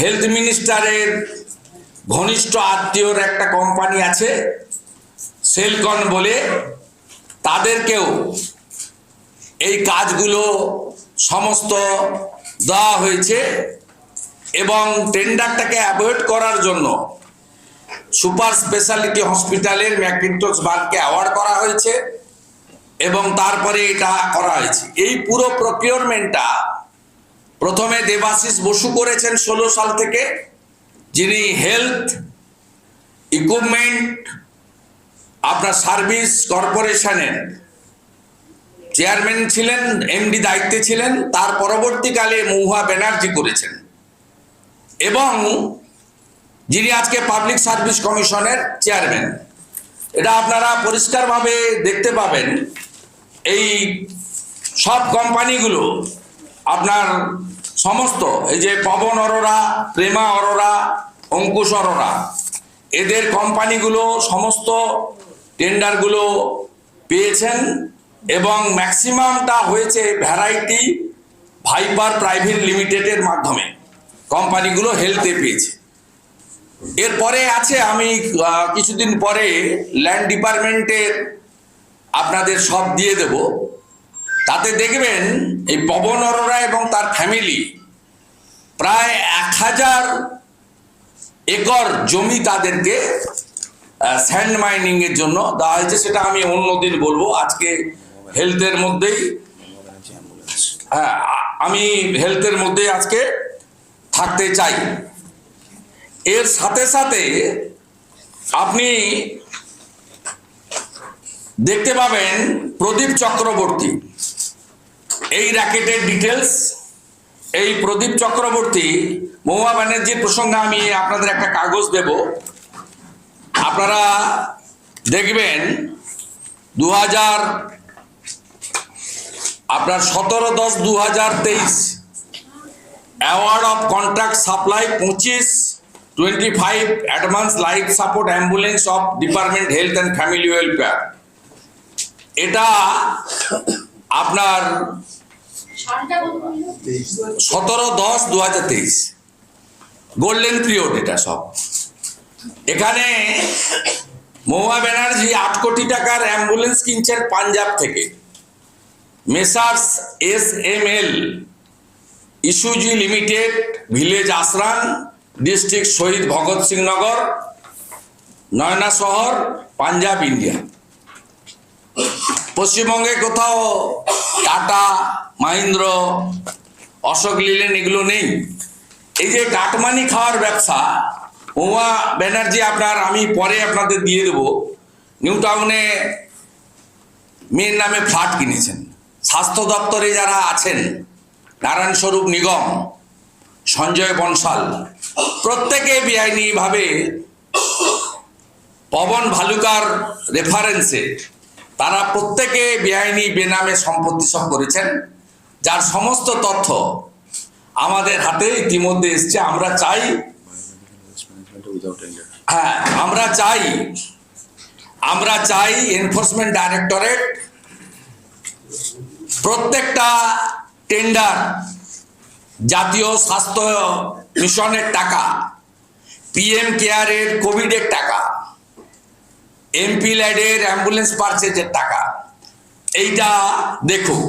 Health মিনিস্টারের ঘনিষ্ঠ আত্মীয়র একটা কোম্পানি আছে সেলকন বলে, তাদেরকেও এই কাজগুলো সমস্ত দেওয়া হয়েছে এবং টেন্ডারটাকে অ্যাভয়েড করার জন্য সুপার স্পেশালিটি হসপিটালের ম্যাকিন্টস বার্গকে অ্যাওয়ার্ড করা হয়েছে এবং তারপরে এটা করা হয়েছে। এই পুরো প্রকিউরমেন্টটা প্রথমে দেবাশিস বসু করেছেন ষোলো সাল থেকে, যিনি হেলথ ইকুইপমেন্ট আপনার সার্ভিস কর্পোরেশনের চেয়ারম্যান ছিলেন, এমডি দায়িত্বে ছিলেন, তার পরবর্তীকালে মৌহা ব্যানার্জি করেছেন। এবং যিনি আজকে পাবলিক সার্ভিস কমিশনের চেয়ারম্যান। এটা আপনারা পরিষ্কারভাবে দেখতে পাবেন, এই সব কোম্পানিগুলো আপনার সমস্ত, এই যে পবন অরোরা, প্রেমা অরোরা, অঙ্কুশ অরোরা, এদের কোম্পানিগুলো সমস্ত টেন্ডারগুলো পেয়েছেন এবং ম্যাক্সিমামটা হয়েছে ভ্যারাইটি ভাইপার প্রাইভেট লিমিটেডের মাধ্যমে। কোম্পানিগুলো হেলথে পেয়েছে। এরপরে আছে আমি কিছুদিন পরে ল্যান্ড ডিপার্টমেন্টের আপনাদের সব দিয়ে দেব। তাতে দেখবেন এই পবন অরোরা এবং তার ফ্যামিলি প্রায় এক হাজার একর জমি তাদেরকে স্যান্ড মাইনিং এর জন্য দেওয়া হয়েছে। সেটা আমি অন্যদিন বলব। আজকে হেলথের মধ্যেই হ্যাঁ আমি হেলথের মধ্যেই আজকে থাকতে চাই। এর সাথে সাথে আপনি দেখতে পাবেন প্রদীপ চক্রবর্তী। এই র্যাকেটের ডিটেলস এই প্রদীপ চক্রবর্তী, মহুয়া ব্যানার্জির প্রসঙ্গে আমি আপনাদের একটা কাগজ দেব। আপনারা দেখবেন দু হাজার আপনার সতেরো দশ দু হাজার তেইশ অ্যাওয়ার্ড অফ কন্ট্রাক্ট সাপ্লাই পঁচিশ twenty five advance life support ambulance of department health and family welfare এটা আপনার সতেরো দশ দু হাজার তেইশ। গোল্ডেন পিরিয়ড এটা সব। এখানে মহুয়া ব্যানার্জি আট কোটি টাকার অ্যাম্বুলেন্স কিনছেন পাঞ্জাব থেকে। Messrs S M L Isuzu limited, village Asron district Shahid Bhagat Singh Nagar, Nawanshahr, Punjab India. পশ্চিমবঙ্গে কোথাও টাটা মাহিন্দ্র, অশোক লিলেন এগুলো নেই। এই যে কাটমানি খাওয়ার ব্যবসা উমা ব্যানার্জি আপনার, আমি পরে আপনাদের দিয়ে দেবো। নিউ টাউনে মেয়ের নামে ফ্ল্যাট কিনেছেন। স্বাস্থ্য দপ্তরে যারা আছেন, নারায়ণ স্বরূপ নিগম, সঞ্জয় বনশাল, প্রত্যেকে বেআইনিভাবে পবন ভালুকার রেফারেন্সে তারা প্রত্যেকে বেআইনি বেনামে সম্পত্তি সব করেছেন। যার সমস্ত তথ্য আমাদের হাতে ইতিমধ্যে এসছে, আমরা চাই হ্যাঁ আমরা চাই আমরা চাই এনফোর্সমেন্ট ডাইরেক্টরেট প্রত্যেকটা টেন্ডার জাতীয় স্বাস্থ্য মিশনের টাকা পিএম কেয়ারের কোভিডের টাকা এমপি ল্যাডের অ্যাম্বুলেন্স পারচেজের টাকা। এইটা দেখুক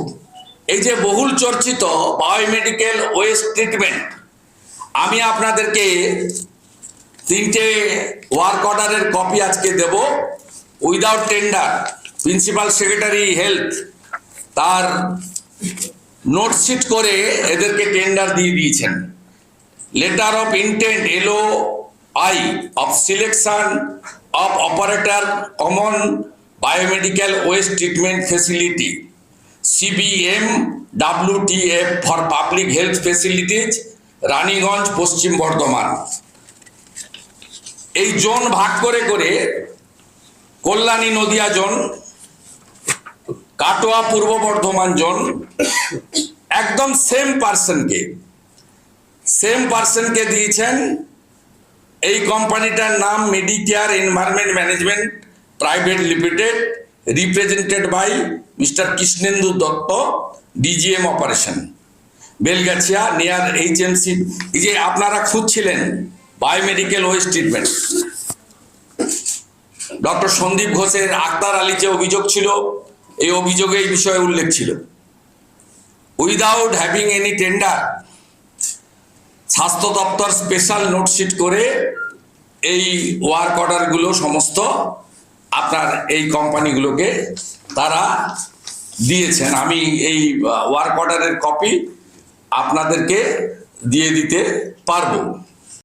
এই যে বহুল চর্চিত বায়োমেডিকেল ওয়েস্ট ট্রিটমেন্ট, আমি আপনাদেরকে তিনটে ওয়ার্ক অর্ডারের কপি আজকে দেব। Without tender, principal secretary health তার নোটশিট করে এদেরকে টেন্ডার দিয়ে দিয়েছেন। লেটার অফ ইন্টেন্ট এলো I of selection, of operator, common biomedical waste treatment facility. CBM WTF for public health facilities Raniganj Paschim Bardhaman এই zone ভাগ করে করে কল্যাণী নদিয়া জোন, কাটোয়া পূর্ব বর্ধমান জোন, একদম সেম পার্সনকে সেম পার্সনকে দিয়েছেন। এই কোম্পানিটার নাম Medicare environment management private limited represented by mister Krishnendu Dutta DGM operation Belgachia near HMC এই যে আপনারা খুঁজছিলেন biomedical waste treatment doctor Sandip ঘোষের আক্তার আলী যে অভিযোগ ছিল, এই অভিযোগে এই বিষয়ে উল্লেখ ছিল। উইদাউট হ্যাভিং এনি টেন্ডার স্বাস্থ্য দপ্তর স্পেশাল নোটশিট করে এই ওয়ার্ক অর্ডারগুলো সমস্ত আপনার এই কোম্পানিগুলোকে তারা দিয়েছেন। আমি এই ওয়ার্ক অর্ডারের কপি আপনাদেরকে দিয়ে দিতে পারব।